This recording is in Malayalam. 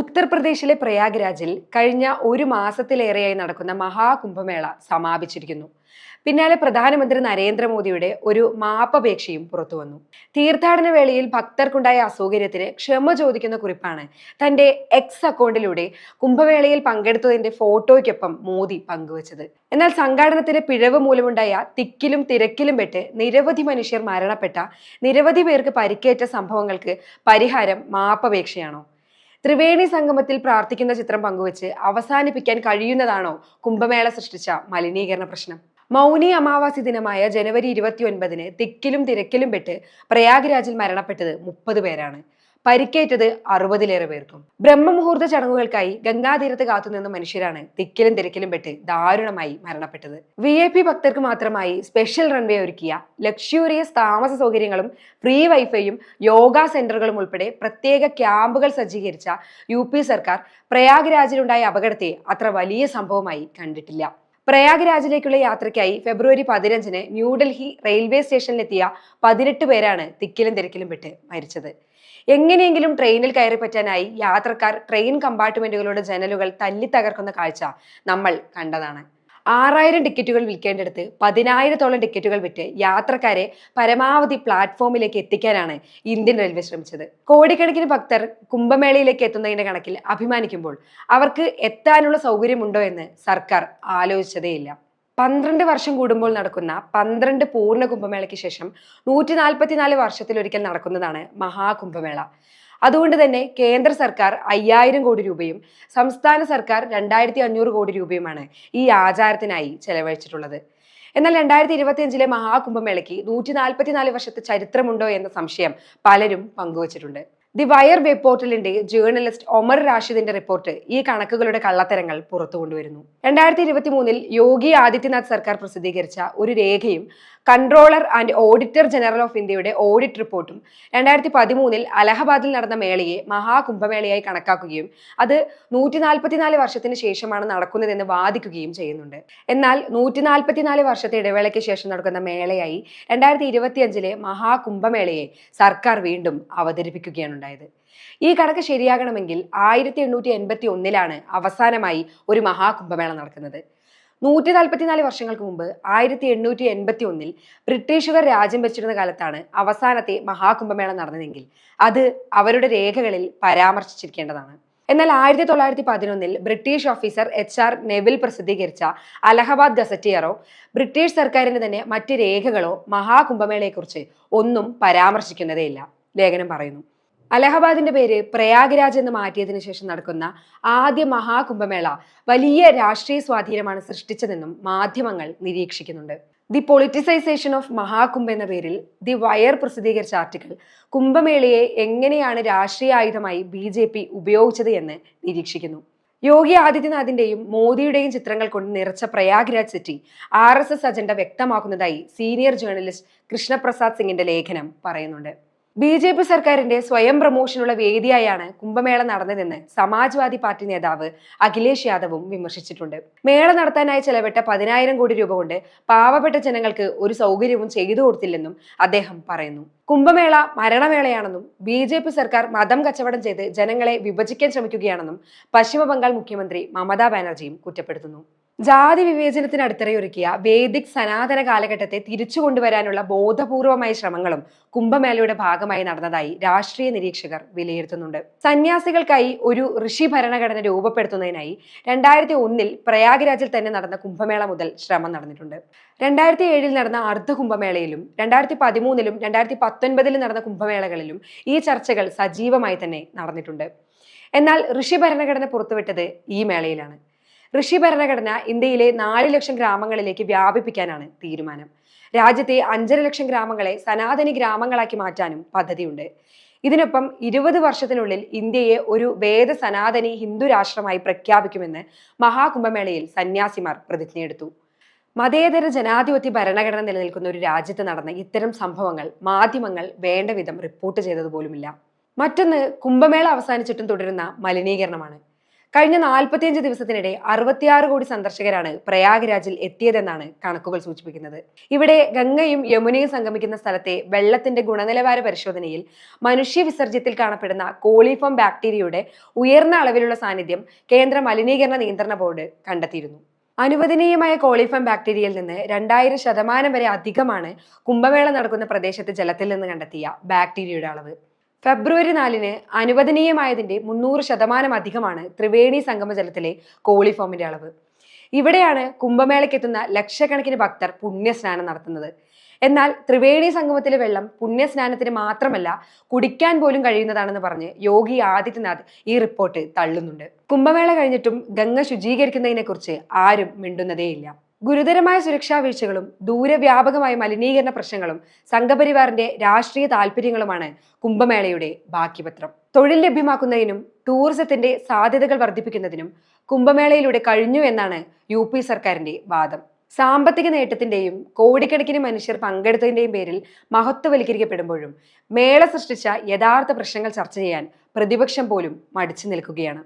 ഉത്തർപ്രദേശിലെ പ്രയാഗ്രാജിൽ കഴിഞ്ഞ ഒരു മാസത്തിലേറെയായി നടക്കുന്ന മഹാകുംഭമേള സമാപിച്ചിരിക്കുന്നു. പിന്നാലെ പ്രധാനമന്ത്രി നരേന്ദ്രമോദിയുടെ ഒരു മാപ്പപേക്ഷയും പുറത്തുവന്നു. തീർത്ഥാടന വേളയിൽ ഭക്തർക്കുണ്ടായ അസൗകര്യത്തിന് ക്ഷമ ചോദിക്കുന്ന കുറിപ്പാണ് തന്റെ എക്സ് അക്കൗണ്ടിലൂടെ കുംഭമേളയിൽ പങ്കെടുത്തതിന്റെ ഫോട്ടോയ്ക്കൊപ്പം മോദി പങ്കുവച്ചത്. എന്നാൽ സംഘാടനത്തിലെ പിഴവ് മൂലമുണ്ടായ തിക്കിലും തിരക്കിലും പെട്ട് നിരവധി മനുഷ്യർ മരണപ്പെട്ട നിരവധി പേർക്ക് പരിക്കേറ്റ സംഭവങ്ങൾക്ക് പരിഹാരം മാപ്പപേക്ഷയാണോ? ത്രിവേണി സംഗമത്തിൽ പ്രാർത്ഥിക്കുന്ന ചിത്രം പങ്കുവച്ച് അവസാനിപ്പിക്കാൻ കഴിയുന്നതാണോ കുംഭമേള സൃഷ്ടിച്ച മലിനീകരണ പ്രശ്നം? മൗനി അമാവാസി ദിനമായ ജനുവരി ഇരുപത്തി ഒൻപതിന് തിക്കിലും തിരക്കിലും പെട്ട് പ്രയാഗ്രാജിൽ മരണപ്പെട്ടത് മുപ്പത് പേരാണ്. പരിക്കേറ്റത് അറുപതിലേറെ പേർക്കും. ബ്രഹ്മമുഹൂർത്ത ചടങ്ങുകൾക്കായി ഗംഗാതീരത്ത് കാത്തുനിന്ന മനുഷ്യരാണ് തിക്കിലും തിരക്കിലും പെട്ട് ദാരുണമായി മരണപ്പെട്ടത്. വി ഐ പി ഭക്തർക്ക് മാത്രമായി സ്പെഷ്യൽ റൺവേ ഒരുക്കിയ ലക്ഷൂറിയസ് താമസ സൗകര്യങ്ങളും ഫ്രീ വൈഫൈയും യോഗ സെന്ററുകളും ഉൾപ്പെടെ പ്രത്യേക ക്യാമ്പുകൾ സജ്ജീകരിച്ച യു സർക്കാർ പ്രയാഗ്രാജിലുണ്ടായ അപകടത്തെ അത്ര വലിയ സംഭവമായി കണ്ടിട്ടില്ല. പ്രയാഗ്രാജിലേക്കുള്ള യാത്രയ്ക്കായി ഫെബ്രുവരി പതിനഞ്ചിന് ന്യൂഡൽഹി റെയിൽവേ സ്റ്റേഷനിലെത്തിയ പതിനെട്ട് പേരാണ് തിക്കിലും തിരക്കിലും പെട്ട് മരിച്ചത്. എങ്ങനെയെങ്കിലും ട്രെയിനിൽ കയറി പറ്റാനായി യാത്രക്കാർ ട്രെയിൻ കമ്പാർട്ട്മെന്റുകളുടെ ജനലുകൾ തല്ലി തകർക്കുന്ന കാഴ്ച നമ്മൾ കണ്ടതാണ്. ആറായിരം ടിക്കറ്റുകൾ വിൽക്കേണ്ടടുത്ത് പതിനായിരത്തോളം ടിക്കറ്റുകൾ വിറ്റ് യാത്രക്കാരെ പരമാവധി പ്ലാറ്റ്ഫോമിലേക്ക് എത്തിക്കാനാണ് ഇന്ത്യൻ റെയിൽവേ ശ്രമിച്ചത്. കോടിക്കണക്കിന് ഭക്തർ കുംഭമേളയിലേക്ക് എത്തുന്നതിന്റെ കണക്കിൽ അഭിമാനിക്കുമ്പോൾ അവർക്ക് എത്താനുള്ള സൗകര്യമുണ്ടോ എന്ന് സർക്കാർ ആലോചിച്ചതേയില്ല. പന്ത്രണ്ട് വർഷം കൂടുമ്പോൾ നടക്കുന്ന പന്ത്രണ്ട് പൂർണ കുംഭമേളയ്ക്ക് ശേഷം നൂറ്റി നാൽപ്പത്തിനാല് വർഷത്തിലൊരിക്കൽ നടക്കുന്നതാണ് മഹാകുംഭമേള. അതുകൊണ്ട് തന്നെ കേന്ദ്ര സർക്കാർ അയ്യായിരം കോടി രൂപയും സംസ്ഥാന സർക്കാർ രണ്ടായിരത്തി അഞ്ഞൂറ് കോടി രൂപയുമാണ് ഈ ആചാരത്തിനായി ചെലവഴിച്ചിട്ടുള്ളത്. എന്നാൽ രണ്ടായിരത്തി ഇരുപത്തിയഞ്ചിലെ മഹാകുംഭമേളയ്ക്ക് നൂറ്റി നാൽപ്പത്തിനാല് വർഷത്തെ ചരിത്രമുണ്ടോ എന്ന സംശയം പലരും പങ്കുവച്ചിട്ടുണ്ട്. ദി വയർ വെബ് പോർട്ടലിന്റെ ജേർണലിസ്റ്റ് ഒമർ റാഷിദിന്റെ റിപ്പോർട്ട് ഈ കണക്കുകളുടെ കള്ളത്തരങ്ങൾ പുറത്തു കൊണ്ടുവരുന്നു. രണ്ടായിരത്തി ഇരുപത്തി മൂന്നിൽ യോഗി ആദിത്യനാഥ് സർക്കാർ പ്രസിദ്ധീകരിച്ച ഒരു രേഖയും controller and auditor general of ഇന്ത്യയുടെ ഓഡിറ്റ് റിപ്പോർട്ടും രണ്ടായിരത്തി പതിമൂന്നിൽ അലഹബാദിൽ നടന്ന മേളയെ മഹാകുംഭമേളയായി കണക്കാക്കുകയും അത് നൂറ്റി നാൽപ്പത്തിനാല് വർഷത്തിന് ശേഷമാണ് നടക്കുന്നതെന്ന് വാദിക്കുകയും ചെയ്യുന്നുണ്ട്. എന്നാൽ നൂറ്റി നാൽപ്പത്തിനാല് വർഷത്തെ ഇടവേളയ്ക്ക് ശേഷം നടക്കുന്ന മേളയായി രണ്ടായിരത്തി ഇരുപത്തിയഞ്ചിലെ മഹാകുംഭമേളയെ സർക്കാർ വീണ്ടും അവതരിപ്പിക്കുകയാണ് ഉണ്ടായത്. ഈ കണക്ക് ശരിയാകണമെങ്കിൽ ആയിരത്തി എണ്ണൂറ്റി എൺപത്തി ഒന്നിലാണ് അവസാനമായി ഒരു മഹാകുംഭമേള നടക്കുന്നത്. നൂറ്റി നാൽപ്പത്തിനാല് വർഷങ്ങൾക്ക് മുമ്പ് ആയിരത്തി എണ്ണൂറ്റി എൺപത്തി ഒന്നിൽ ബ്രിട്ടീഷുകാർ രാജ്യം വെച്ചിരുന്ന കാലത്താണ് അവസാനത്തെ മഹാകുംഭമേള നടന്നതെങ്കിൽ അത് അവരുടെ രേഖകളിൽ പരാമർശിച്ചിരിക്കേണ്ടതാണ്. എന്നാൽ ആയിരത്തി തൊള്ളായിരത്തി പതിനൊന്നിൽ British officer H R Nevill പ്രസിദ്ധീകരിച്ച അലഹബാദ് ഗസറ്റിയറോ ബ്രിട്ടീഷ് സർക്കാരിന്റെ തന്നെ മറ്റ് രേഖകളോ മഹാകുംഭമേളയെക്കുറിച്ച് ഒന്നും പരാമർശിക്കുന്നതേയില്ല ലേഖനം പറയുന്നു. അലഹബാദിന്റെ പേര് പ്രയാഗ്രാജ് എന്ന് മാറ്റിയതിനു ശേഷം നടക്കുന്ന ആദ്യ മഹാകുംഭമേള വലിയ രാഷ്ട്രീയ സ്വാധീനമാണ് സൃഷ്ടിച്ചതെന്നും മാധ്യമങ്ങൾ നിരീക്ഷിക്കുന്നുണ്ട്. ദി പൊളിറ്റിസൈസേഷൻ ഓഫ് മഹാകുംഭ എന്ന പേരിൽ ദി വയർ പ്രസിദ്ധീകരിച്ച ആർട്ടിക്കിൾ കുംഭമേളയെ എങ്ങനെയാണ് രാഷ്ട്രീയ ആയുധമായി ബി ജെ പി ഉപയോഗിച്ചത് എന്ന് നിരീക്ഷിക്കുന്നു. യോഗി ആദിത്യനാഥിന്റെയും മോദിയുടെയും ചിത്രങ്ങൾ കൊണ്ട് നിറച്ച Prayagraj city R S S agenda വ്യക്തമാക്കുന്നതായി senior journalist Krishnaprasad സിംഗിന്റെ ലേഖനം പറയുന്നുണ്ട്. ബി ജെ പി സർക്കാരിന്റെ സ്വയം പ്രമോഷനുള്ള വേദിയായാണ് കുംഭമേള നടന്നതെന്ന് സമാജ്വാദി പാർട്ടി നേതാവ് അഖിലേഷ് യാദവും വിമർശിച്ചിട്ടുണ്ട്. മേള നടത്താനായി ചെലവിട്ട പതിനായിരം കോടി രൂപ കൊണ്ട് പാവപ്പെട്ട ജനങ്ങൾക്ക് ഒരു സൗകര്യവും ചെയ്തു കൊടുത്തില്ലെന്നും അദ്ദേഹം പറയുന്നു. കുംഭമേള മരണമേളയാണെന്നും ബി ജെ പി സർക്കാർ മതം കച്ചവടം ചെയ്ത് ജനങ്ങളെ വിഭജിക്കാൻ ശ്രമിക്കുകയാണെന്നും പശ്ചിമ ബംഗാൾ മുഖ്യമന്ത്രി മമതാ ബാനർജിയും കുറ്റപ്പെടുത്തുന്നു. ജാതി വിവേചനത്തിന് അടിത്തറയൊരുക്കിയ വേദിക് സനാതന കാലഘട്ടത്തെ തിരിച്ചു കൊണ്ടുവരാനുള്ള ബോധപൂർവമായ ശ്രമങ്ങളും കുംഭമേളയുടെ ഭാഗമായി നടന്നതായി രാഷ്ട്രീയ നിരീക്ഷകർ വിലയിരുത്തുന്നുണ്ട്. സന്യാസികൾക്കായി ഒരു ഋഷി ഭരണഘടന രൂപപ്പെടുത്തുന്നതിനായി രണ്ടായിരത്തി ഒന്നിൽ പ്രയാഗ്രാജിൽ തന്നെ നടന്ന കുംഭമേള മുതൽ ശ്രമം നടന്നിട്ടുണ്ട്. രണ്ടായിരത്തി ഏഴിൽ നടന്ന അർദ്ധ കുംഭമേളയിലും രണ്ടായിരത്തി പതിമൂന്നിലും രണ്ടായിരത്തി പത്തൊൻപതിലും നടന്ന കുംഭമേളകളിലും ഈ ചർച്ചകൾ സജീവമായി തന്നെ നടന്നിട്ടുണ്ട്. എന്നാൽ ഋഷി ഭരണഘടന പുറത്തുവിട്ടത് ഈ മേളയിലാണ്. ഋഷി ഭരണഘടന ഇന്ത്യയിലെ നാല് ലക്ഷം ഗ്രാമങ്ങളിലേക്ക് വ്യാപിപ്പിക്കാനാണ് തീരുമാനം. രാജ്യത്തെ അഞ്ചര ലക്ഷം ഗ്രാമങ്ങളെ സനാതനി ഗ്രാമങ്ങളാക്കി മാറ്റാനും പദ്ധതിയുണ്ട്. ഇതിനൊപ്പം ഇരുപത് വർഷത്തിനുള്ളിൽ ഇന്ത്യയെ ഒരു വേദ സനാതനി ഹിന്ദു രാഷ്ട്രമായി പ്രഖ്യാപിക്കുമെന്ന് മഹാകുംഭമേളയിൽ സന്യാസിമാർ പ്രതിജ്ഞയെടുത്തു. മതേതര ജനാധിപത്യ ഭരണഘടന നിലനിൽക്കുന്ന ഒരു രാജ്യത്ത് നടന്ന ഇത്തരം സംഭവങ്ങൾ മാധ്യമങ്ങൾ വേണ്ട വിധം റിപ്പോർട്ട് ചെയ്തതുപോലുമില്ല. മറ്റൊന്ന് കുംഭമേള അവസാനിച്ചിട്ടും തുടരുന്ന മലിനീകരണമാണ്. കഴിഞ്ഞ നാൽപ്പത്തിയഞ്ച് ദിവസത്തിനിടെ അറുപത്തിയാറ് കോടി സന്ദർശകരാണ് പ്രയാഗ്രാജിൽ എത്തിയതെന്നാണ് കണക്കുകൾ സൂചിപ്പിക്കുന്നത്. ഇവിടെ ഗംഗയും യമുനയും സംഗമിക്കുന്ന സ്ഥലത്തെ വെള്ളത്തിന്റെ ഗുണനിലവാര പരിശോധനയിൽ മനുഷ്യ വിസർജ്യത്തിൽ കാണപ്പെടുന്ന കോളിഫോം ബാക്ടീരിയയുടെ ഉയർന്ന അളവിലുള്ള സാന്നിധ്യം കേന്ദ്ര മലിനീകരണ നിയന്ത്രണ ബോർഡ് കണ്ടെത്തിയിരുന്നു. അനുവദനീയമായ കോളിഫം ബാക്ടീരിയയിൽ നിന്ന് രണ്ടായിരം ശതമാനം വരെ അധികമാണ് കുംഭമേള നടക്കുന്ന പ്രദേശത്തെ ജലത്തിൽ നിന്ന് കണ്ടെത്തിയ ബാക്ടീരിയയുടെ അളവ്. ഫെബ്രുവരി നാലിന് അനുവദനീയമായതിന്റെ മുന്നൂറ് ശതമാനം അധികമാണ് ത്രിവേണി സംഗമജലത്തിലെ കോളിഫോമിന്റെ അളവ്. ഇവിടെയാണ് കുംഭമേളയ്ക്കെത്തുന്ന ലക്ഷക്കണക്കിന് ഭക്തർ പുണ്യസ്നാനം നടത്തുന്നത്. എന്നാൽ ത്രിവേണി സംഗമത്തിലെ വെള്ളം പുണ്യസ്നാനത്തിന് മാത്രമല്ല കുടിക്കാൻ പോലും കഴിയുന്നതാണെന്ന് പറഞ്ഞ് യോഗി ആദിത്യനാഥ് ഈ റിപ്പോർട്ട് തള്ളുന്നുണ്ട്. കുംഭമേള കഴിഞ്ഞിട്ടും ഗംഗ ശുചീകരിക്കുന്നതിനെക്കുറിച്ച് ആരും മിണ്ടുന്നതേയില്ല. ഗുരുതരമായ സുരക്ഷാ വീഴ്ചകളും ദൂരവ്യാപകമായ മലിനീകരണ പ്രശ്നങ്ങളും സംഘപരിവാറിന്റെ രാഷ്ട്രീയ താല്പര്യങ്ങളുമാണ് കുംഭമേളയുടെ ബാക്കിപത്രം തൊഴിൽ ലഭ്യമാക്കുന്നതിനും ടൂറിസത്തിന്റെ സാധ്യതകൾ വർദ്ധിപ്പിക്കുന്നതിനും കുംഭമേളയിലൂടെ കഴിഞ്ഞു എന്നാണ് യു പി സർക്കാരിന്റെ വാദം. സാമ്പത്തിക നേട്ടത്തിന്റെയും കോടിക്കണക്കിന് മനുഷ്യർ പങ്കെടുത്തതിന്റെയും പേരിൽ മഹത്വവൽക്കരിക്കപ്പെടുമ്പോഴും മേള സൃഷ്ടിച്ച യഥാർത്ഥ പ്രശ്നങ്ങൾ ചർച്ച ചെയ്യാൻ പ്രതിപക്ഷം പോലും മടിച്ചു നിൽക്കുകയാണ്.